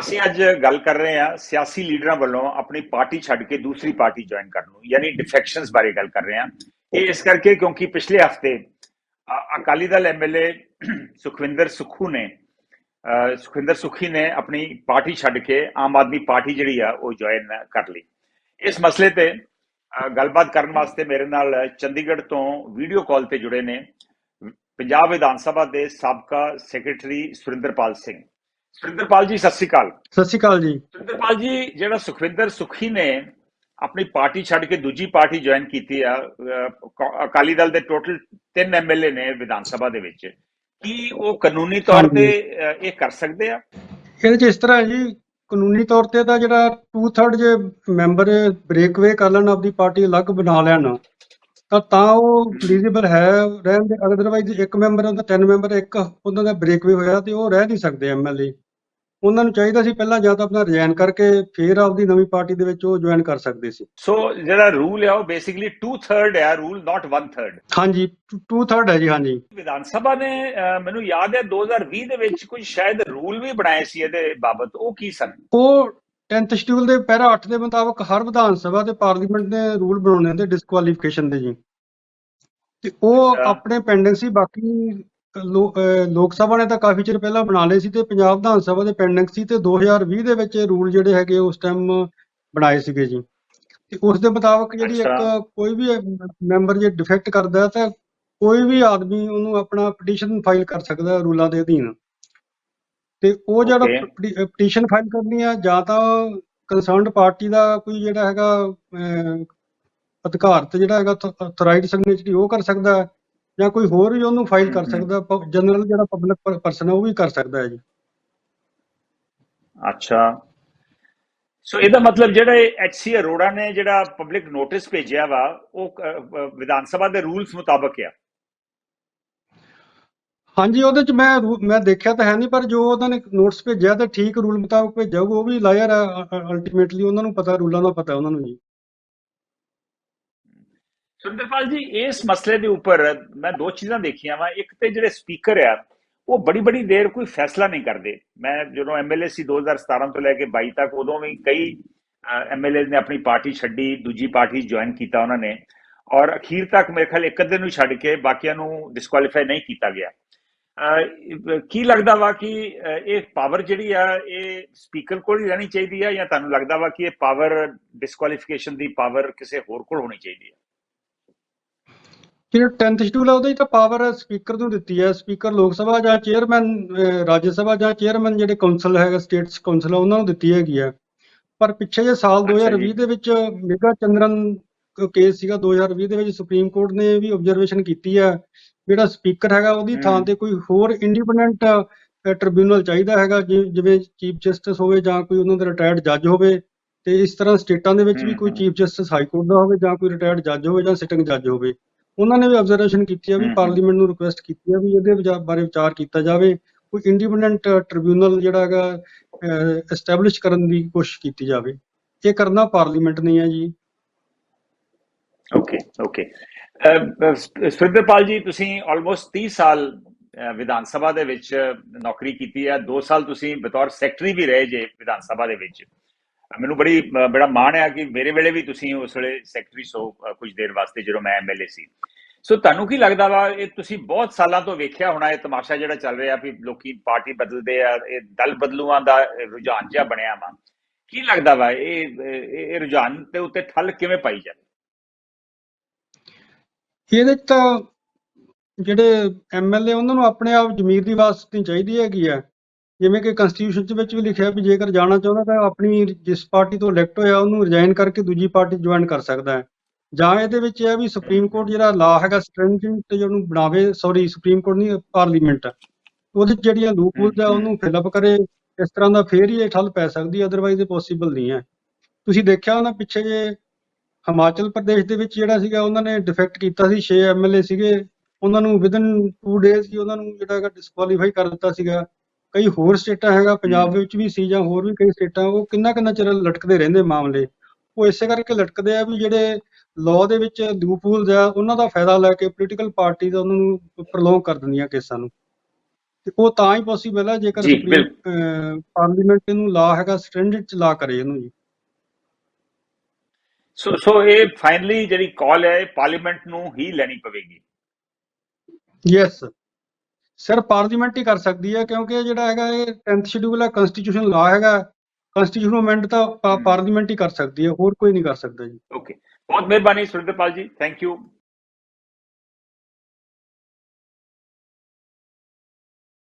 ਅਸੀਂ ਅੱਜ ਗੱਲ ਕਰ ਰਹੇ ਹਾਂ ਸਿਆਸੀ ਲੀਡਰਾਂ ਵੱਲੋਂ ਆਪਣੀ ਪਾਰਟੀ ਛੱਡ ਕੇ ਦੂਸਰੀ ਪਾਰਟੀ ਜੁਆਇਨ ਕਰਨ ਨੂੰ ਯਾਨੀ ਡਿਫੈਕਸ਼ਨਸ ਬਾਰੇ ਗੱਲ ਕਰ ਰਹੇ ਹਾਂ। ਇਹ ਇਸ ਕਰਕੇ ਕਿਉਂਕਿ ਪਿਛਲੇ ਹਫ਼ਤੇ ਅਕਾਲੀ ਦਲ ਐਮਐਲਏ ਸੁਖਵਿੰਦਰ ਸੁਖੂ ਨੇ ਅ, ਸੁਖਵਿੰਦਰ ਸੁਖੀ ਨੇ ਆਪਣੀ ਪਾਰਟੀ ਛੱਡ ਕੇ ਆਮ ਆਦਮੀ ਪਾਰਟੀ ਜਿਹੜੀ ਆ ਉਹ ਜੁਆਇਨ ਕਰ ਲਈ। ਇਸ ਮਸਲੇ ਤੇ ਗੱਲਬਾਤ ਕਰਨ ਵਾਸਤੇ ਮੇਰੇ ਨਾਲ ਚੰਡੀਗੜ੍ਹ ਤੋਂ ਵੀਡੀਓ ਕਾਲ ਤੇ ਜੁੜੇ ਨੇ ਪੰਜਾਬ ਵਿਧਾਨ ਸਭਾ ਦੇ ਸਾਬਕਾ ਸੈਕਟਰੀ ਸੁਰਿੰਦਰਪਾਲ ਸਿੰਘ। ਸੁਰਿੰਦਰਪਾਲ ਜੀ ਸਤਿ ਸ਼੍ਰੀ ਅਕਾਲ। ਸਤਿ ਸ਼੍ਰੀ ਅਕਾਲ ਜੀ। ਸੁਰਿੰਦਰਪਾਲ ਜੀ ਜਿਹੜਾ ਸੁਖਵਿੰਦਰ ਸੁਖੀ ਨੇ ਆਪਣੀ ਪਾਰਟੀ ਛੱਡ ਕੇ ਦੂਜੀ ਪਾਰਟੀ ਜੁਆਇਨ ਕੀਤੀ ਆ ਅਕਾਲੀ ਦਲ ਦੇ ਟੋਟਲ 3 ਐਮਐਲਏ ਨੇ ਵਿਧਾਨ ਸਭਾ ਦੇ ਵਿੱਚ। ਕੀ ਉਹ ਕਾਨੂੰਨੀ ਤੌਰ ਤੇ ਇਹ ਕਰ ਸਕਦੇ ਆ? ਇਹਦੇ ਚ ਇਸ ਤਰ੍ਹਾਂ ਜੀ ਕਾਨੂੰਨੀ ਤੌਰ ਤੇ ਤਾਂ ਜਿਹੜਾ 2/3 ਜੇ ਮੈਂਬਰ ਬ੍ਰੇਕਵੇ ਕਰ ਲੈਣ ਆਪਦੀ ਪਾਰਟੀ ਅਲੱਗ ਬਣਾ ਲੈਣ ਤਾਂ ਤਾਂ ਉਹ ਐਲੀਜੀਬਲ ਹੈ ਰਹਿਣ ਦੇ ਅਦਰਵਾਈਜ਼ ਇੱਕ ਮੈਂਬਰ ਹੁੰਦਾ ਤਿੰਨ ਮੈਂਬਰ ਇੱਕ ਉਹਨਾਂ ਦਾ ਬ੍ਰੇਕਵੇ ਹੋਇਆ ਤੇ ਉਹ ਰਹਿ ਨਹੀਂ ਸਕਦੇ ਐਮਐਲਏ ਉਹਨਾਂ ਨੂੰ ਚਾਹੀਦਾ ਸੀ ਪਹਿਲਾਂ ਜਾਂ ਤਾਂ ਆਪਣਾ ਰਿਜ਼ਾਈਨ ਕਰਕੇ ਫੇਰ ਆਪਦੀ ਨਵੀਂ ਪਾਰਟੀ ਦੇ ਵਿੱਚ ਉਹ ਜੁਆਇਨ ਕਰ ਸਕਦੇ ਸੀ। ਸੋ ਜਿਹੜਾ ਰੂਲ ਹੈ ਉਹ ਬੇਸਿਕਲੀ 2/3 ਹੈ ਰੂਲ ਨਾਟ 1/3 ਹਾਂਜੀ 2/3 ਹੈ ਜੀ ਹਾਂਜੀ। ਵਿਧਾਨ ਸਭਾ ਨੇ ਮੈਨੂੰ ਯਾਦ ਹੈ 2020 ਦੇ ਵਿੱਚ ਕੋਈ ਸ਼ਾਇਦ ਰੂਲ ਵੀ ਬਣਾਏ ਸੀ ਇਹਦੇ ਬਾਬਤ ਉਹ ਕੀ ਸਨ? ਉਹ 10th ਸ਼ਡਿਊਲ ਦੇ ਪੈਰਾ 8 ਦੇ ਮੁਤਾਬਕ ਹਰ ਵਿਧਾਨ ਸਭਾ ਤੇ ਪਾਰਲੀਮੈਂਟ ਨੇ ਰੂਲ ਬਣਾਉਣੇ ਹੁੰਦੇ ਡਿਸਕੁਆਲੀਫਿਕੇਸ਼ਨ ਦੇ ਜੀ। ਤੇ ਉਹ। ਆਪਣੇ ਪੈਂਡਿੰਗ ਸੀ ਬਾਕੀ ਲੋ- ਅਹ ਲੋਕ ਸਭਾ ਨੇ ਤਾਂ ਕਾਫੀ ਚਿਰ ਪਹਿਲਾਂ ਬਣਾ ਲਏ ਸੀ ਤੇ ਪੰਜਾਬ ਵਿਧਾਨ ਸਭਾ ਦੇ ਪੈਂਡਿੰਗ ਸੀ ਤੇ 2020 ਦੇ ਵਿੱਚ ਰੂਲ ਜਿਹੜੇ ਹੈਗੇ ਉਸ ਟਾਈਮ ਬਣਾਏ ਸੀਗੇ ਜੀ ਤੇ ਉਸ ਦੇ ਮੁਤਾਬਕ ਜਿਹੜੀ ਅੱਛਾ। ਇੱਕ ਕੋਈ ਵੀ ਮੈਂਬਰ ਜੇ ਡਿਫੈਕਟ ਕਰਦਾ ਹੈ ਤਾਂ ਕੋਈ ਵੀ ਆਦਮੀ ਉਹਨੂੰ ਆਪਣਾ ਪਟੀਸ਼ਨ ਫਾਈਲ ਕਰ ਸਕਦਾ ਹੈ ਰੂਲਾਂ ਦੇ ਅਧੀਨ ਤੇ ਉਹ ਜਿਹੜਾ Okay. ਪਟੀਸ਼ਨ ਫਾਈਲ ਕਰਨੀ ਆ ਜਾਂ ਤਾਂ ਕੰਸਰਨਡ ਪਾਰਟੀ ਦਾ ਕੋਈ ਜਿਹੜਾ ਹੈਗਾ ਅਹ, ਅਧਿਕਾਰਤ ਜਿਹੜਾ ਹੈਗਾ ਅਥੋਰਾਈਜ਼ਡ ਸਿਗਨੇਚਰੀ ਉਹ ਕਰ ਸਕਦਾ ਹੈ ਜਾਂ ਕੋਈ ਹੋਰ ਵੀ ਉਹਨੂੰ ਫਾਈਲ ਕਰ। ਸਕਦਾ ਜਨਰਲ ਜਿਹੜਾ ਪਬਲਿਕ ਪਰਸਨ ਹੈ ਉਹ ਵੀ ਕਰ ਸਕਦਾ ਹੈ ਜੀ। ਅੱਛਾ। ਸੋ ਇਹਦਾ ਮਤਲਬ ਜਿਹੜਾ ਐਚਸੀ ਅਰੋੜਾ ਨੇ ਜਿਹੜਾ ਪਬਲਿਕ ਨੋਟਿਸ ਭੇਜਿਆ ਵਾ ਉਹ ਵਿਧਾਨ ਸਭਾ ਦੇ ਰੂਲਸ ਮੁਤਾਬਕ ਆ? ਹਾਂਜੀ ਉਹਦੇ ਚ ਮੈਂ ਮੈਂ ਦੇਖਿਆ ਤਾਂ ਹੈ ਨਹੀਂ ਪਰ ਜੋ ਉਹਨਾਂ ਨੇ ਨੋਟਿਸ ਭੇਜਿਆ ਤਾਂ ਠੀਕ ਰੂਲ ਮੁਤਾਬਕ ਭੇਜਿਆ ਉਹ ਵੀ ਲਾਇਰ ਹੈ ਅਲਟੀਮੇਟਲੀ ਉਹਨਾਂ ਨੂੰ ਪਤਾ ਰੂਲਾਂ ਦਾ ਪਤਾ ਉਹਨਾਂ ਨੂੰ ਜੀ। ਸੁੰਦਰਪਾਲ ਜੀ, ਇਸ ਮਸਲੇ ਦੇ ਉੱਪਰ ਮੈਂ ਦੋ ਚੀਜ਼ਾਂ ਦੇਖੀਆਂ ਵਾ। ਇੱਕ ਤੇ ਜਿਹੜੇ ਸਪੀਕਰ ਆ, ਉਹ ਬੜੀ ਬੜੀ ਦੇਰ ਕੋਈ ਫੈਸਲਾ ਨਹੀਂ ਕਰਦੇ। ਮੈਂ ਜਦੋਂ ਐਮਐਲਏ ਸੀ 2017 ਤੋਂ ਲੈ ਕੇ 22 ਤੱਕ, ਉਦੋਂ ਵੀ ਕਈ ਐਮਐਲਏ ਨੇ ਆਪਣੀ ਪਾਰਟੀ ਛੱਡੀ, ਦੂਜੀ ਪਾਰਟੀ ਜੁਆਇਨ ਕੀਤਾ ਉਹਨਾਂ ਨੇ। ਔਰ ਅਖੀਰ ਤੱਕ ਮੇਰੇ ਖਿਆਲ ਇੱਕ ਅੱਧੇ ਨੂੰ ਛੱਡ ਕੇ ਬਾਕੀਆਂ ਨੂੰ ਡਿਸਕੁਆਲੀਫਾਈ ਨਹੀਂ ਕੀਤਾ ਗਿਆ। ਕੀ ਲੱਗਦਾ ਵਾ ਕਿ ਇਹ ਪਾਵਰ ਜਿਹੜੀ ਆ, ਇਹ ਸਪੀਕਰ ਕੋਲ ਹੀ ਰਹਿਣੀ ਚਾਹੀਦੀ ਆ ਜਾਂ ਤੁਹਾਨੂੰ ਲੱਗਦਾ ਵਾ ਕਿ ਇਹ ਪਾਵਰ ਡਿਸਕੁਆਲੀਫਿਕੇਸ਼ਨ ਦੀ ਪਾਵਰ ਕਿਸੇ ਹੋਰ ਕੋਲ ਹੋਣੀ ਚਾਹੀਦੀ ਆ? ਜਿਹੜਾ 10th ਸ਼ਡਿਊਲ ਹੈ ਉਹਦੇ 'ਚ ਤਾਂ ਪਾਵਰ ਸਪੀਕਰ ਨੂੰ ਦਿੱਤੀ ਹੈ ਸਪੀਕਰ ਲੋਕ ਸਭਾ ਜਾਂ ਚੇਅਰਮੈਨ ਰਾਜ ਸਭਾ ਜਾਂ ਚੇਅਰਮੈਨ ਜਿਹੜੇ ਕਾਉਂਸਲ ਹੈਗਾ ਸਟੇਟਸ ਕਾਉਂਸਲ ਉਹਨਾਂ ਨੂੰ ਦਿੱਤੀ ਹੈਗੀ ਆ ਪਰ ਪਿੱਛੇ ਜੇ ਸਾਲ ਅੱਛਾ ਜੀ। 2020 ਦੇ ਵਿੱਚ ਮੇਗਾ ਚੰਦਰਨ ਕੇਸ ਸੀਗਾ 2020 ਦੇ ਵਿੱਚ ਸੁਪਰੀਮ ਕੋਰਟ ਨੇ ਵੀ ਆਬਜ਼ਰਵੇਸ਼ਨ ਕੀਤੀ ਹੈ ਜਿਹੜਾ ਸਪੀਕਰ ਹੈਗਾ ਉਹਦੀ ਥਾਂ। ਤੇ ਕੋਈ ਹੋਰ ਇੰਡੀਪੈਂਡੈਂਟ ਟ੍ਰਿਬਿਊਨਲ ਚਾਹੀਦਾ ਹੈਗਾ ਜਿਵੇਂ ਚੀਫ ਜਸਟਿਸ ਹੋਵੇ ਜਾਂ ਕੋਈ ਉਹਨਾਂ ਦਾ ਰਿਟਾਇਰਡ ਜੱਜ ਹੋਵੇ ਤੇ ਇਸ ਤਰ੍ਹਾਂ ਸਟੇਟਾਂ ਦੇ ਵਿੱਚ ਵੀ ਕੋਈ। ਚੀਫ ਜਸਟਿਸ ਹਾਈ ਕੋਰਟ ਦਾ ਹੋਵੇ ਜਾਂ ਕੋਈ ਰਿਟਾਇਰਡ ਜੱਜ ਹੋਵੇ ਜਾਂ ਸਿਟਿੰਗ ਜੱਜ ਹੋਵੇ ਉਹਨਾਂ ਨੇ ਵੀ ਆਬਜ਼ਰਵੇਸ਼ਨ ਕੀਤੀ ਆ ਵੀ। ਪਾਰਲੀਮੈਂਟ ਨੂੰ ਰਿਕੁਐਸਟ ਕੀਤੀ ਆ ਵੀ ਇਹਦੇ ਵਿਚਾਰ ਬਾਰੇ ਵਿਚਾਰ ਕੀਤਾ ਜਾਵੇ ਕੋਈ ਇੰਡੀਪੈਂਡੈਂਟ ਟ੍ਰਿਬਿਊਨਲ ਜਿਹੜਾ ਹੈਗਾ ਐਸਟੈਬਲਿਸ਼ ਕਰਨ ਦੀ ਕੋਸ਼ਿਸ਼ ਕੀਤੀ ਜਾਵੇ। ਇਹ ਕਰਨਾ ਪਾਰਲੀਮੈਂਟ ਨਹੀਂ ਹੈ ਜੀ। ਓਕੇ ਓਕੇ ਸੁਰਿੰਦਰਪਾਲ ਜੀ ਤੁਸੀਂ ਆਲਮੋਸਟ 30 ਸਾਲ ਵਿਧਾਨ ਸਭਾ ਦੇ ਵਿੱਚ ਨੌਕਰੀ ਕੀਤੀ ਹੈ। 2 ਸਾਲ ਤੁਸੀਂ ਬਤੌਰ ਸੈਕਟਰੀ ਵੀ ਰਹੇ ਜੇ ਵਿਧਾਨ ਸਭਾ ਦੇ ਵਿੱਚ। ਮੈਨੂੰ ਬੜੀ ਬੜਾ ਮਾਣ ਹੈ ਕਿ ਮੇਰੇ ਵੇਲੇ ਵੀ ਤੁਸੀਂ ਉਸ ਵੇਲੇ ਸੈਕਟਰੀ ਸੋ ਅਹ, ਕੁਝ ਦੇਰ ਵਾਸਤੇ ਜਦੋਂ ਮੈਂ ਐਮਐਲਏ ਸੀ। ਸੋ ਤੁਹਾਨੂੰ ਕੀ ਲੱਗਦਾ ਵਾ ਇਹ ਤੁਸੀਂ ਬਹੁਤ ਸਾਲਾਂ ਤੋਂ ਵੇਖਿਆ ਹੋਣਾ ਇਹ ਤਮਾਸ਼ਾ ਜਿਹੜਾ ਚੱਲ ਰਿਹਾ ਵੀ ਲੋਕੀ ਪਾਰਟੀ ਬਦਲਦੇ ਆ ਇਹ ਦਲ ਬਦਲੂਆਂ ਦਾ ਰੁਝਾਨ ਜਿਹਾ ਬਣਿਆ ਵਾ। ਕੀ ਲੱਗਦਾ ਵਾ ਇਹ ਇਹ ਰੁਝਾਨ ਦੇ ਉੱਤੇ ਠੱਲ ਕਿਵੇਂ ਪਾਈ ਜਾਵੇ? ਇਹਦੇ ਤਾਂ ਜਿਹੜੇ ਐਮਐਲਏ ਉਹਨਾਂ ਨੂੰ ਆਪਣੇ ਆਪ ਜ਼ਮੀਰ ਦੀ ਵਾਸਤੇ ਚਾਹੀਦੀ ਹੈਗੀ ਆ। ਜਿਵੇਂ ਕਿ ਕਨਸਟੀਟਿਊਸ਼ਨ ਚ ਵਿੱਚ ਵੀ ਲਿਖਿਆ ਵੀ ਜੇਕਰ ਜਾਣਾ ਚਾਹੁੰਦਾ ਤਾਂ ਆਪਣੀ ਜਿਸ ਪਾਰਟੀ ਤੋਂ ਇਲੈਕਟ ਹੋਇਆ ਉਹਨੂੰ ਰਿਜ਼ਾਈਨ ਕਰਕੇ ਦੂਜੀ ਪਾਰਟੀ ਜੁਆਇਨ ਕਰ ਸਕਦਾ ਹੈ। ਜਾਂ ਇਹਦੇ ਵਿੱਚ ਇਹ ਆ ਵੀ ਸੁਪਰੀਮ ਕੋਰਟ ਜਿਹੜਾ ਲਾ ਹੈਗਾ ਸਟ੍ਰਿੰਜੈਂਟ ਤੇ ਉਹਨੂੰ ਬਣਾਵੇ ਸੌਰੀ ਸੁਪਰੀਮ ਕੋਰਟ ਨਹੀਂ ਪਾਰਲੀਮੈਂਟ ਉਹਦੇ ਜਿਹੜੀਆਂ ਲੂਪਹੋਲਸ ਆ ਉਹਨੂੰ ਫਿਲ ਅਪ ਕਰੇ, ਇਸ ਤਰ੍ਹਾਂ ਦਾ ਫੇਰ ਹੀ ਇਹ ਠੱਲ ਪੈ ਸਕਦੀ ਅਦਰਵਾਈਜ਼ ਇਹ ਪੋਸੀਬਲ ਨਹੀਂ ਹੈ। ਤੁਸੀਂ ਦੇਖਿਆ ਉਹਨਾਂ ਪਿੱਛੇ ਜੇ ਹਿਮਾਚਲ ਪ੍ਰਦੇਸ਼ ਦੇ ਵਿੱਚ ਜਿਹੜਾ ਸੀਗਾ, ਉਹਨਾਂ ਨੇ ਡਿਫੈਕਟ ਕੀਤਾ ਸੀ 6 ਐਮਐਲਏ ਸੀਗੇ, ਉਹਨਾਂ ਨੂੰ ਵਿਦਨ 2 ਡੇਜ਼ ਹੀ ਉਹਨਾਂ ਨੂੰ ਜਿਹੜਾ ਹੈਗਾ ਡਿਸਕੁਆਲੀਫਾਈ ਕਰ ਦਿੱਤਾ ਸੀਗਾ। ਕਈ ਹੋਰ ਸਟੇਟਾਂ ਹੈਗਾ ਪੰਜਾਬ ਵਿੱਚ ਵੀ ਸੀ ਜਾਂ ਹੋਰ ਵੀ ਕਈ ਸਟੇਟਾਂ ਉਹ ਕਿੰਨਾ ਕਿੰਨਾ ਚਿਰ ਲਟਕਦੇ ਰਹਿੰਦੇ ਮਾਮਲੇ। ਉਹ ਇਸੇ ਕਰਕੇ ਲਟਕਦੇ ਆ ਵੀ ਜਿਹੜੇ ਲਾਅ ਦੇ ਵਿੱਚ ਲੂਪਹੋਲਸ ਆ ਉਹਨਾਂ ਦਾ ਫਾਇਦਾ ਲੈ ਕੇ ਪੋਲੀਟੀਕਲ ਪਾਰਟੀਜ਼ ਉਹਨਾਂ ਨੂੰ ਪ੍ਰੋਲੋਂਗ ਕਰ ਦਿੰਦੀਆਂ ਕੇਸਾਂ ਨੂੰ। ਤੇ ਉਹ ਤਾਂ ਹੀ ਪੋਸੀਬਲ ਹੈ ਜੇਕਰ ਪਾਰਲੀਮੈਂਟ ਇਹਨੂੰ ਲਾ ਹੈਗਾ ਸਟੈਂਡਰਡ ਚ ਲਾ ਕਰੇ ਇਹਨੂੰ ਜੀ। ਸੋ ਸੋ ਇਹ ਫਾਈਨਲੀ ਜਿਹੜੀ ਕਾਲ ਹੈ ਪਾਰਲੀਮੈਂਟ ਨੂੰ ਹੀ ਲੈਣੀ ਪਵੇਗੀ। ਯੈਸ ਸਰ ਪਾਰਲੀਮੈਂਟ ਹੀ ਕਰ ਸਕਦੀ ਹੈ, ਕਿਉਂਕਿ ਇਹ ਜਿਹੜਾ ਹੈਗਾ ਇਹ 10th ਸ਼ਡਿਊਲ ਹੈ ਕਨਸਟੀਟਿਊਸ਼ਨ ਲਾ ਹੈਗਾ। ਕਨਸਟੀਟਿਊਸ਼ਨ ਅਮੈਂਡ ਤਾਂ ਪਾਰਲੀਮੈਂਟ ਹੀ ਕਰ ਸਕਦੀ ਹੈ, ਹੋਰ ਕੋਈ ਨਹੀਂ ਕਰ ਸਕਦਾ ਜੀ। ਓਕੇ ਬਹੁਤ ਮਿਹਰਬਾਨੀ ਸੁਰਿੰਦਰਪਾਲ ਜੀ। Thank you